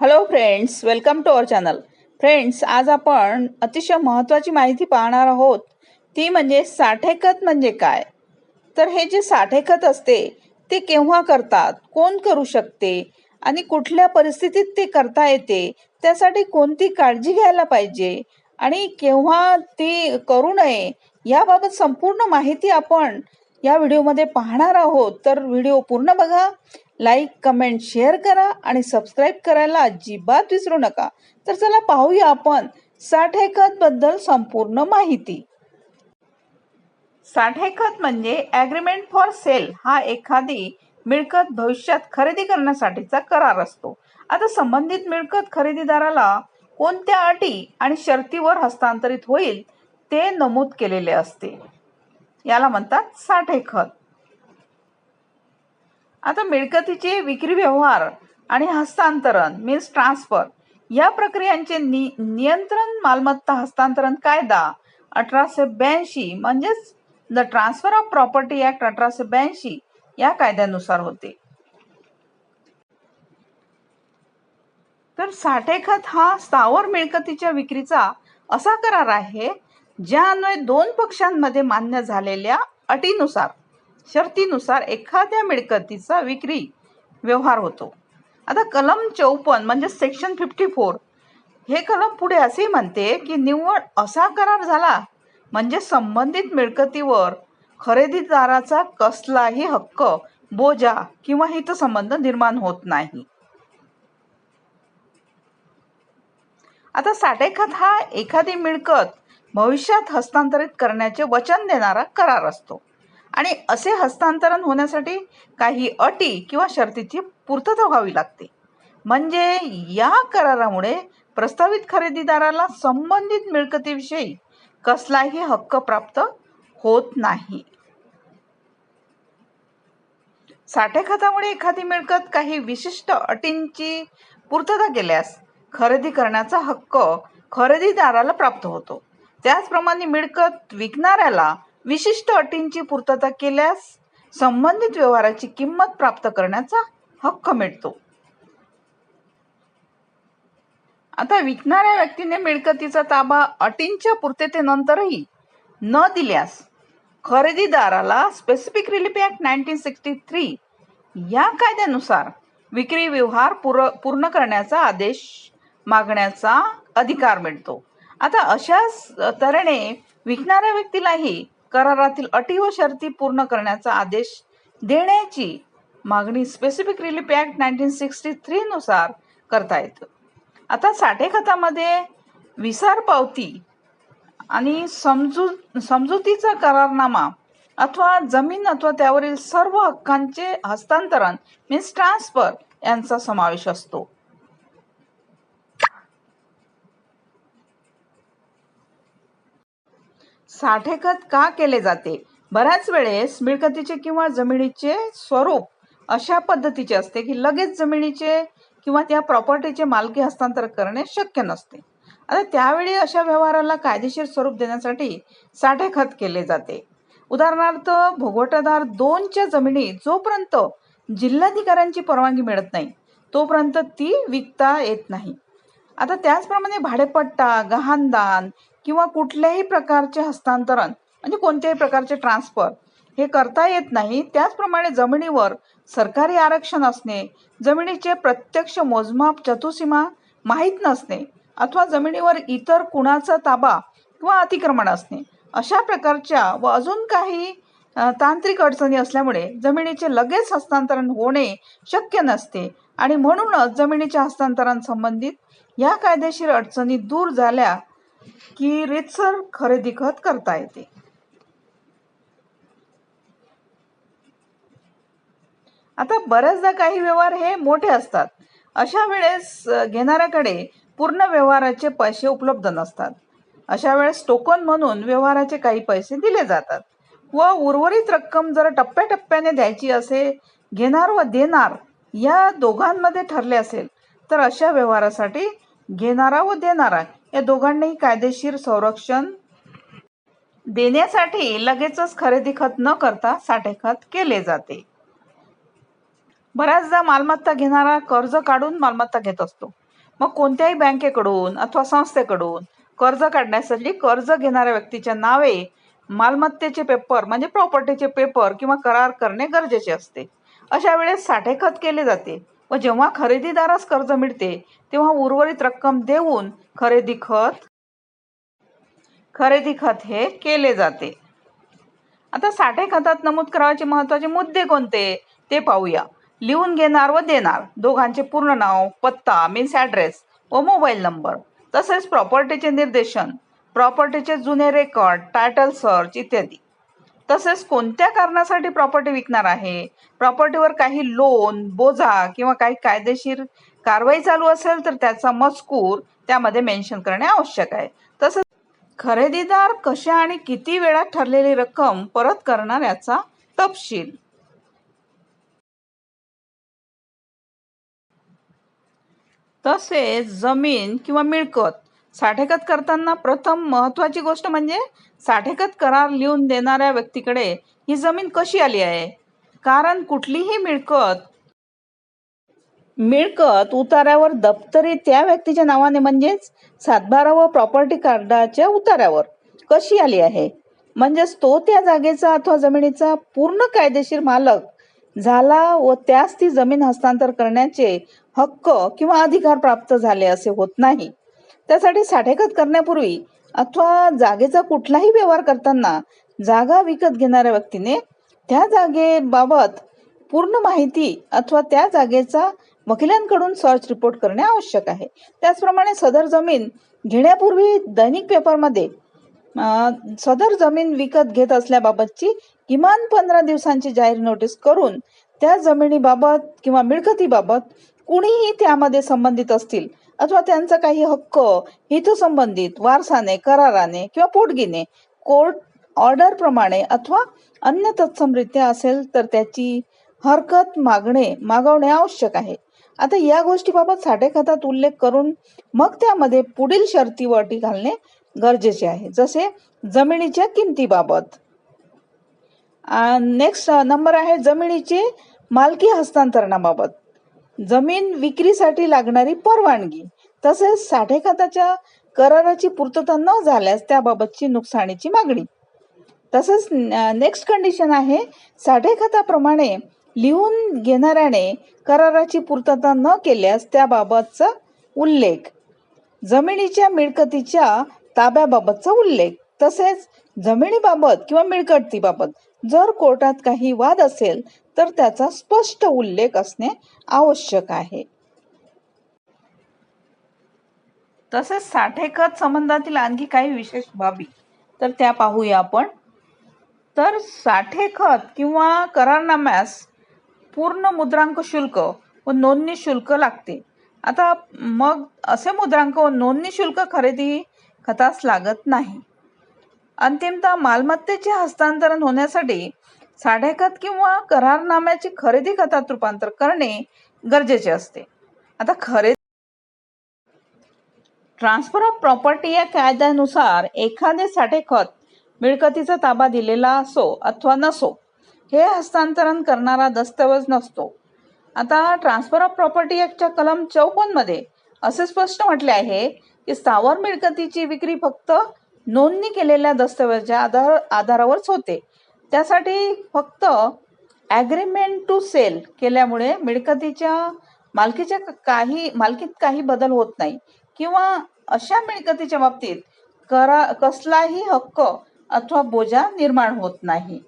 Hello friends welcome to our channel friends आज आपण अतिशय महत्त्वाची माहिती पाहणार आहोत. ती म्हणजे साठेखत म्हणजे काय? तर हे जे साठेखत असते ते केव्हा करतात? कोण करू शकते? आणि कुठल्या परिस्थितीत ते करता येते? त्यासाठी कोणती काळजी घ्यायला पाहिजे? आणि केव्हा ती करू नये? याबाबत संपूर्ण माहिती आपण या व्हिडिओमध्ये पाहणार आहोत. तर व्हिडिओ पूर्ण बघा लाईक कमेंट शेअर करा आणि सबस्क्राईब करायला अजिबात विसरू नका. तर चला पाहूया आपण साठबद्दल संपूर्ण माहिती. साठेखत म्हणजे ॲग्रीमेंट फॉर सेल हा एखादी मिळकत भविष्यात खरेदी करण्यासाठीचा करार असतो. आता संबंधित मिळकत खरेदीदाराला कोणत्या अटी आणि शर्तीवर हस्तांतरित होईल ते नमूद केलेले असते. याला म्हणतात साठे खत. आता मिळकतीचे विक्री व्यवहार आणि हस्तांतरण मीन्स ट्रान्सफर या प्रक्रियांचे नि नियंत्रण मालमत्ता हस्तांतरण कायदा अठराशे ब्याऐंशी म्हणजेच the transfer of property act अठराशे ब्याऐंशी या कायद्यानुसार होते. तर साठेखत हा स्थावर मिळकतीच्या विक्रीचा असा करार आहे ज्या अन्वये दोन पक्षांमध्ये मान्य झालेल्या अटीनुसार शर्तीनुसार एखाद्या मिळकतीचा विक्री व्यवहार होतो. आता कलम चौपन्न म्हणजे सेक्शन फिफ्टी फोर हे कलम पुढे असे म्हणते की निव्वळ असा करार झाला म्हणजे संबंधित मिळकतीवर खरेदीदाराचा कसलाही हक्क बोजा किंवा हितसंबंध निर्माण होत नाही. आता साठेखत हा एखादी मिळकत भविष्यात हस्तांतरित करण्याचे वचन देणारा करार असतो. आणि असे हस्तांतरण होण्यासाठी काही अटी किंवा शर्तीची पूर्तता व्हावी लागते. म्हणजे या करारामुळे प्रस्तावित खरेदीदाराला संबंधित मिळकतीविषयी कसलाही हक्क प्राप्त होत नाही. साठे खतामुळे एखादी मिळकत काही विशिष्ट अटींची पूर्तता केल्यास खरेदी करण्याचा हक्क खरेदीदाराला प्राप्त होतो. त्याचप्रमाणे मिळकत विकणाऱ्याला विशिष्ट अटींची पूर्तता केल्यास संबंधित व्यवहाराची किंमत प्राप्त करण्याचा हक्क मिळतो. आता विकणाऱ्या व्यक्तीने मिळकतीचा ताबा अटींच्या पूर्ततेनंतरही न दिल्यास खरेदीदाराला specific relief act nineteen sixty three या कायद्यानुसार विक्री व्यवहार पूर्ण करण्याचा आदेश मागण्याचा अधिकार मिळतो. आता अशाच तऱ्हेने विकणाऱ्या व्यक्तीलाही करारातील अटी व शर्ती पूर्ण करण्याचा आदेश देण्याची मागणी specific relief act nineteen sixty थ्रीनुसार करता येतं. आता साठे खतामध्ये विसार पावती आणि समजू समजुतीचा करारनामा अथवा जमीन अथवा त्यावरील सर्व हक्कांचे हस्तांतरण मीन्स ट्रान्सफर यांचा समावेश असतो. साठेखत का केले जाते? बऱ्याच वेळेस मिळकतीचे किंवा जमिनीचे स्वरूप अशा पद्धतीचे असते की लगेच जमिनीचे किंवा त्या प्रॉपर्टीचे मालकी हस्तांतर करणे शक्य नसते. आता त्यावेळी अशा व्यवहाराला कायदेशीर स्वरूप देण्यासाठी साठेखत केले जाते. उदाहरणार्थ भोगवटादार दोनच्या जमिनी जोपर्यंत जिल्हाधिकाऱ्यांची परवानगी मिळत नाही तोपर्यंत ती विकता येत नाही. आता त्याचप्रमाणे भाडेपट्टा गहाणदान किंवा कुठल्याही प्रकारचे हस्तांतरण म्हणजे कोणत्याही प्रकारचे ट्रान्सफर हे करता येत नाही. त्याचप्रमाणे जमिनीवर सरकारी आरक्षण असणे जमिनीचे प्रत्यक्ष मोजमाप चतुसीमा माहीत नसणे अथवा जमिनीवर इतर कुणाचा ताबा किंवा अतिक्रमण असणे अशा प्रकारच्या व अजून काही तांत्रिक अडचणी असल्यामुळे जमिनीचे लगेच हस्तांतरण होणे शक्य नसते. आणि म्हणूनच जमिनीच्या हस्तांतरण संबंधित या कायदेशीर अडचणी दूर झाल्या की रितसर खरेदी खत करता येते. आता बऱ्याचदा काही व्यवहार हे मोठे असतात. अशा वेळेस घेणाऱ्याकडे पूर्ण व्यवहाराचे पैसे उपलब्ध नसतात. अशा वेळेस टोकन म्हणून व्यवहाराचे काही पैसे दिले जातात. व उर्वरित रक्कम जर टप्प्याटप्प्याने द्यायची असे घेणार व देणार या दोघांमध्ये ठरले असेल तर अशा व्यवहारासाठी घेणारा व देणारा या दोघांनाही कायदेशीर संरक्षण देण्यासाठी लगेचच खरेदी खत न करता साठेखत केले जाते. बऱ्याचदा मालमत्ता घेणारा कर्ज काढून मालमत्ता घेत असतो. मग कोणत्याही बँकेकडून अथवा संस्थेकडून कर्ज काढण्यासाठी कर्ज घेणाऱ्या व्यक्तीच्या नावे मालमत्तेचे पेपर म्हणजे प्रॉपर्टीचे पेपर किंवा करार करणे गरजेचे असते. अशा वेळेस साठेखत केले जाते. व जेव्हा खरेदीदारास कर्ज मिळते तेव्हा उर्वरित रक्कम देऊन खरेदी खत खरेदी खत हे केले जाते. आता साठे खतात नमूद करावयाचे महत्त्वाचे मुद्दे कोणते? ते पाहूया. लिहून घेणार व देणार. दोघांचे पूर्ण नाव पत्ता मीन्स ॲड्रेस व मोबाईल नंबर तसेच प्रॉपर्टीचे निर्देशन प्रॉपर्टीचे जुने रेकॉर्ड टायटल सर्च इत्यादी. तसेच कोणत्या कारणासाठी प्रॉपर्टी विकणार आहे? प्रॉपर्टीवर काही लोन बोजा किंवा काही कायदेशीर कारवाई चालू असेल तर त्याचा मजकूर त्यामध्ये मेन्शन करणे आवश्यक आहे. तसंच खरेदीदार कशा आणि किती वेळात ठरलेली रक्कम परत करणार याचा तपशील. तसेच जमीन किंवा मिळकत साठेकत करताना प्रथम महत्वाची गोष्ट म्हणजे साठेकत करार लिहून देणाऱ्या व्यक्तीकडे ही जमीन कशी आली आहे? कारण कुठलीही मिळकत मिळकत उतार्यावर दप्तरी त्या व्यक्तीच्या नावाने म्हणजेच सातबारा व प्रॉपर्टी कार्डाच्या उतार्यावर कशी आली आहे? म्हणजेच तो त्या जागेचा अथवा जमिनीचा पूर्ण कायदेशीर मालक झाला व त्यास ती जमीन हस्तांतर करण्याचे हक्क किंवा अधिकार प्राप्त झाले असे होत नाही. त्यासाठी साठेखत करण्यापूर्वी अथवा जागेचा कुठलाही व्यवहार करताना जागा विकत घेणाऱ्या व्यक्तीने त्या जागेबाबत पूर्ण माहिती अथवा त्या जागेचा वकिलांकडून सर्च रिपोर्ट करणे आवश्यक आहे. त्याचप्रमाणे सदर जमीन घेण्यापूर्वी दैनिक पेपरमध्ये सदर जमीन विकत घेत असल्याबाबतची किमान पंधरा दिवसांची जाहीर नोटीस करून त्या जमिनीबाबत किंवा मिळकतीबाबत कुणीही त्यामध्ये संबंधित असतील अथवा त्यांचा काही हक्क हितसंबंधित वारसाने कराराने किंवा पोटगीने कोर्ट ऑर्डर प्रमाणे अथवा अन्य तत्समरित्या असेल तर त्याची हरकत मागणे मागवणे आवश्यक आहे. आता या गोष्टीबाबत साठे उल्लेख करून मग त्यामध्ये पुढील शर्ती व अटी घालणे गरजेचे आहे. जसे जमिनीच्या किमतीबाबत. नेक्स्ट नंबर आहे जमिनीचे मालकी हस्तांतरणाबाबत. जमीन विक्रीसाठी लागणारी परवानगी तसेच साठे कराराची पूर्तता न झाल्यास त्याबाबतची नुकसानीची मागणी. तसंच नेक्स्ट कंडिशन आहे साठेखाताप्रमाणे लिहून घेणाऱ्याने कराराची पूर्तता न केल्यास त्याबाबतचा उल्लेख. जमिनीच्या मिळकतीच्या ताब्याबाबतचा उल्लेख. तसेच जमिनीबाबत किंवा मिळकतीबाबत जर कोर्टात काही वाद असेल तर त्याचा स्पष्ट उल्लेख असणे आवश्यक आहे. तसेच साठेखत संबंधातील आणखी काही विशेष बाबी तर त्या पाहूया आपण. तर साठेखत किंवा करारनाम्यास पूर्ण मुद्रांक शुल्क व नोंदणी शुल्क लागते. आता मग असे मुद्रांक व नोंदणी शुल्क खरेदी खतास लागत नाही. अंतिमतः मालमत्तेचे हस्तांतरण होण्यासाठी साठेखत किंवा करारनाम्याची खरेदी खतात रूपांतर करणे गरजेचे असते. आता खरेदी ट्रान्सफर ऑफ प्रॉपर्टी या कायद्यानुसार एखादे साठेखत मिळकतीचा ताबा दिलेला असो अथवा नसो हे हस्तांतरण करणारा दस्तऐवज नसतो. आता ट्रान्सफर ऑफ प्रॉपर्टी ॲक्टच्या कलम चौपन्नमध्ये असे स्पष्ट म्हटले आहे की स्थावर मिळकतीची विक्री फक्त नोंदणी केलेल्या दस्तऐवजाच्या आधार आधारावरच होते. त्यासाठी फक्त ॲग्रीमेंट टू सेल केल्यामुळे मिळकतीच्या मालकीच्या क- काही मालकीत काही बदल होत नाही. किंवा अशा मिळकतीच्या बाबतीत करा कसलाही हक्क अथवा बोजा निर्माण होत नाही.